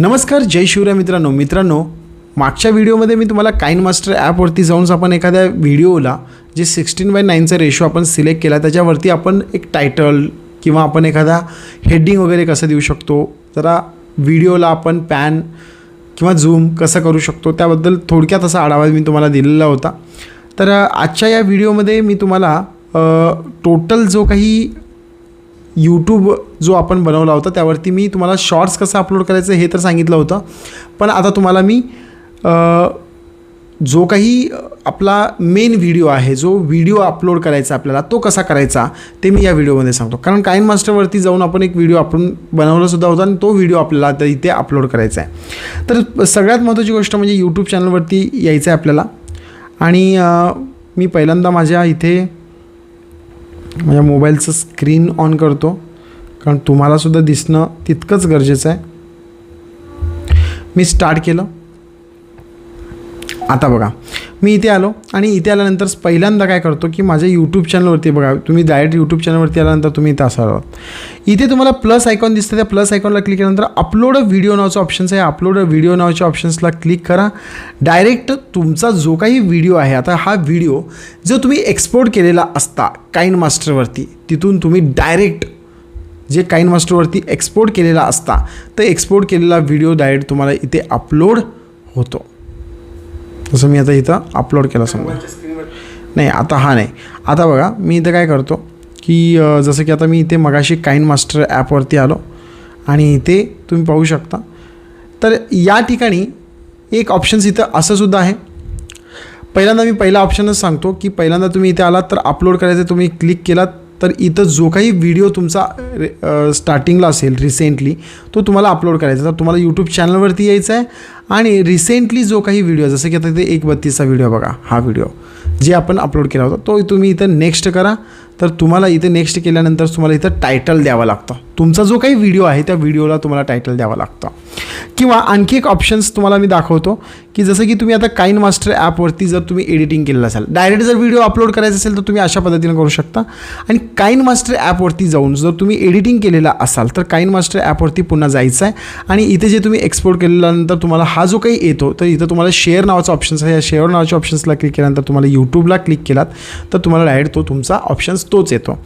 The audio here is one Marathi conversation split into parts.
नमस्कार जय शिवराय मित्रांनो. मित्रांनो मागच्या व्हिडिओमध्ये मी तुम्हाला काइन मास्टर ॲपवरती जाऊन आपण एखाद्या व्हिडिओला जे सिक्स्टीन बाय नाईनचा रेशो आपण सिलेक्ट केला त्याच्यावरती आपण एक टायटल किंवा आपण एखादा हेडिंग वगैरे कसं देऊ शकतो जरा व्हिडिओला आपण पॅन किंवा झूम कसं करू शकतो त्याबद्दल थोडक्यात असा आढावा मी तुम्हाला दिलेला होता. तर आजच्या या व्हिडिओमध्ये मी तुम्हाला टोटल जो काही यूट्यूब जो आपण बनवला होता त्यावरती मी तुम्हाला शॉर्ट्स कसं अपलोड करायचं हे तर सांगितलं होतं. पण आता तुम्हाला मी जो काही आपला मेन व्हिडिओ आहे जो व्हिडिओ अपलोड करायचा आपल्याला तो कसा करायचा ते मी या व्हिडिओमध्ये सांगतो. कारण काइन मास्टरवरती जाऊन आपण एक व्हिडिओ आपण बनवलासुद्धा होता आणि तो व्हिडिओ आपल्याला आता इथे अपलोड करायचा आहे. तर सगळ्यात महत्त्वाची गोष्ट म्हणजे यूट्यूब चॅनलवरती यायचं आहे आपल्याला. आणि मी पहिल्यांदा माझ्या इथे माझ्या मोबाईलचं स्क्रीन ऑन करतो. कारण तुम्हालासुद्धा दिसणं तितकंच गरजेचं आहे. मी स्टार्ट केलं. आता बघा. मी इथे आलो आणि इथे आल्यानंतर पहिल्यांदा काय करतो की माझ्या यूट्यूब चॅनलवरती बघा तुम्ही डायरेक्ट यूट्यूब चॅनलवरती आल्यानंतर तुम्ही इथे असाल. आहात इथे तुम्हाला प्लस आयकॉन दिसतं त्या प्लस आयकॉनला क्लिक केल्यानंतर अपलोड व्हिडिओ नावाचं ऑप्शन्स आहे. अपलोड व्हिडिओ नावाच्या ऑप्शन्सला क्लिक करा. डायरेक्ट तुमचा जो काही व्हिडिओ आहे आता हा व्हिडिओ जो तुम्ही एक्सपोर्ट केलेला असता काइन मास्टरवरती तिथून तुम्ही डायरेक्ट जे काइन मास्टरवरती एक्सपोर्ट केलेला असता तर एक्सपोर्ट केलेला व्हिडिओ डायरेक्ट तुम्हाला इथे अपलोड होतो. जसं मी आता इथं अपलोड केला समजा. नाही आता हा नाही. आता बघा मी इथं काय करतो की जसं की आता मी इथे मगाशी काइन मास्टर ॲपवरती आलो आणि इथे तुम्ही पाहू शकता. तर या ठिकाणी एक ऑप्शन्स इथं असं सुद्धा आहे. पहिल्यांदा मी पहिला ऑप्शनच सांगतो की पहिल्यांदा तुम्ही इथे आलात तर अपलोड करायचं तुम्ही क्लिक केलात तर इथं जो काही व्हिडिओ तुमचा रे- स्टार्टिंगला असेल रिसेंटली तो तुम्हाला अपलोड करायचा तर तुम्हाला यूट्यूब चॅनलवरती यायचं आहे आणि रिसेंटली जो काही व्हिडिओ जसं की आता इथे एक बत्तीसचा व्हिडिओ बघा हा व्हिडिओ जे आपण अपलोड केला होता तो तुम्ही इथं नेक्स्ट करा. तर तुम्हाला इथे नेक्स्ट केल्यानंतर तुम्हाला इथं टायटल द्यावं लागतं. तुमचा जो काही व्हिडिओ आहे त्या व्हिडिओला तुम्हाला टायटल द्यावं लागतं. किंवा आणखी एक ऑप्शन्स तुम्हाला मी दाखवतो की जसं की तुम्ही आता काइन मास्टर ॲपवरती जर तुम्ही एडिटिंग केलेलं असाल डायरेक्ट जर व्हिडिओ अपलोड करायचा असेल तर तुम्ही अशा पद्धतीनं करू शकता. आणि काइन मास्टर ॲपवरती जाऊन जर तुम्ही एडिटिंग केलेला असाल तर काइन मास्टर ॲपवरती पुन्हा जायचं आहे आणि इथे जे तुम्ही एक्सपोर्ट केल्यानंतर तुम्हाला हा जो काही येतो तर इथं तुम्हाला शेअर नावाचा ऑप्शन्स आहे. या शेअर नावाच्या ऑप्शन्सला क्लिक केल्यानंतर तुम्हाला यूट्यूबला क्लिक केलात तर तुम्हाला डायरेक्ट तो तुमचा ऑप्शन्स तोच येतो.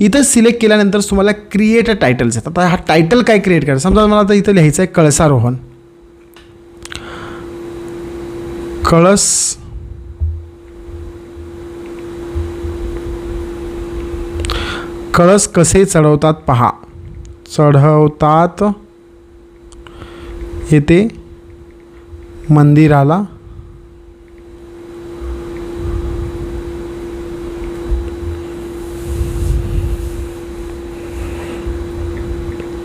इथं सिलेक्ट केल्यानंतर तुम्हाला क्रिएट अ टायटल्स येतात आता हा टायटल काय क्रिएट करायचं समजा मला आता इथं लिहायचं आहे कळसारोहण. कळस कळस कसे चढवतात पहा. चढवतात येते मंदिराला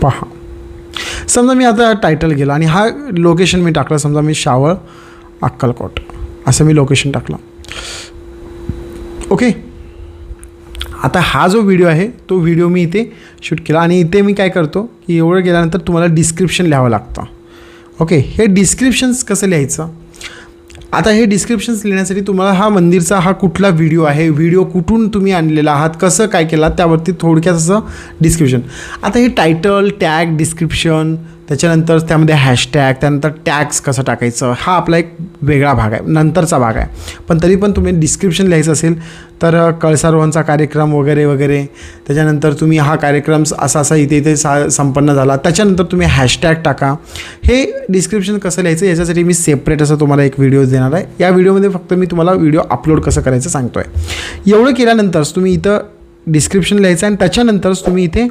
पहा. समजा मी आता टायटल गेला आणि हा लोकेशन मी टाकलं समजा मी शावळ अक्कलकोट. असं मी लोकेशन टाकलं. ओके आता हा जो व्हिडिओ आहे तो व्हिडिओ मी इथे शूट केला आणि इथे मी काय करतो की एवढं गेल्यानंतर तुम्हाला डिस्क्रिप्शन लिहावं लागतं. ओके हे डिस्क्रिप्शन्स कसं लिहायचं? आता हे डिस्क्रिप्शन्स लिहिण्यासाठी तुम्हाला हा मंदिरचा हा कुठला व्हिडिओ आहे? व्हिडिओ कुठून तुम्ही आणलेला आहात? कसं काय केला त्यावरती थोडक्यात असं डिस्क्रिप्शन आता हे टायटल टॅग डिस्क्रिप्शन त्याच्यानंतर त्यामध्ये हॅशटॅग त्यानंतर टॅग्स कसं टाकायचं हा आपला एक वेगळा भाग आहे नंतरचा भाग आहे. पण तरी पण तुम्ही डिस्क्रिप्शन लिहायचं असेल तर कळसारोहणचा कार्यक्रम वगैरे वगैरे. त्याच्यानंतर तुम्ही हा कार्यक्रम असा असा इथे इथे सा संपन्न झाला. त्याच्यानंतर तुम्ही हॅशटॅग टाका. हे डिस्क्रिप्शन कसं लिहायचं याच्यासाठी मी सेपरेट असं तुम्हाला एक व्हिडिओ देणार आहे. या व्हिडिओमध्ये फक्त मी तुम्हाला व्हिडिओ अपलोड कसं करायचं सांगतो आहे एवढं केल्यानंतरच तुम्ही इथं डिस्क्रिप्शन लिहायचं आणि त्याच्यानंतरच तुम्ही इथे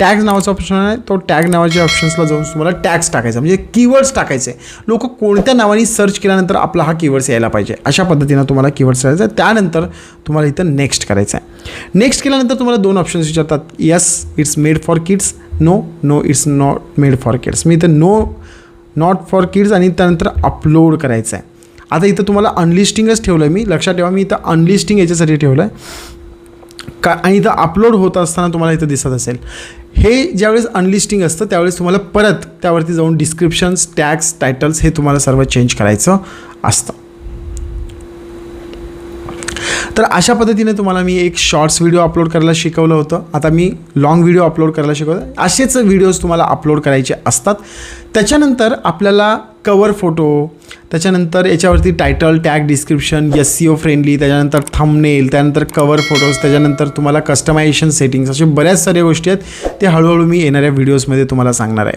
टॅग्स नावाचा ऑप्शन आहे. तो टॅग नावाच्या ऑप्शन्सला जाऊन तुम्हाला टॅग्स टाकायचा म्हणजे कीवर्ड्स टाकायचे लोक कोणत्या नावाने सर्च केल्यानंतर आपला हा कीवर्ड्स यायला पाहिजे. अशा पद्धतीनं तुम्हाला कीवर्ड्स करायचं आहे त्यानंतर तुम्हाला इथं नेक्स्ट करायचं आहे. नेक्स्ट केल्यानंतर तुम्हाला दोन ऑप्शन्स विचारतात. Yes it's made for kids no no it's not made for kids मी इथं नो नॉट फॉर किड्स आणि त्यानंतर अपलोड करायचं आहे. आता इथं तुम्हाला अनलिस्टिंगच ठेवलं आहे मी. लक्षात ठेवा मी इथं अनलिस्टिंग याच्यासाठी ठेवलं आहे का आणि इथं अपलोड होत असताना तुम्हाला इथं दिसत असेल. हे ज्यावेळेस अनलिस्टिंग असतं त्यावेळेस तुम्हाला परत त्यावरती जाऊन डिस्क्रिप्शन्स टॅक्स टायटल्स हे तुम्हाला सर्व चेंज करायचं असतं. तर अशा पद्धतीने तुम्हाला मी एक शॉर्ट्स व्हिडिओ अपलोड करायला शिकवलं होतं. आता मी लॉंग व्हिडिओ अपलोड करायला शिकवलं. असेच व्हिडिओज तुम्हाला अपलोड करायचे असतात. त्याच्यानंतर आपल्याला कवर फोटो त्याच्यानंतर याच्यावरती title tag description S C O friendly त्याच्यानंतर थंबनेल त्यानंतर कवर फोटोज त्याच्यानंतर तुम्हाला कस्टमायझेशन सेटिंग्स असे बऱ्याच साऱ्या गोष्टी आहेत. ते हळूहळू मी येणाऱ्या व्हिडिओजमध्ये तुम्हाला सांगणार आहे.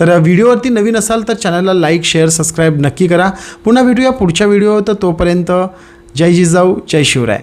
तर व्हिडिओवरती नवीन असाल तर चॅनलला लाईक शेअर सबस्क्राईब नक्की करा. पुन्हा भेटूया पुढच्या व्हिडिओ तर तोपर्यंत जय जिजाऊ जय शिवराय.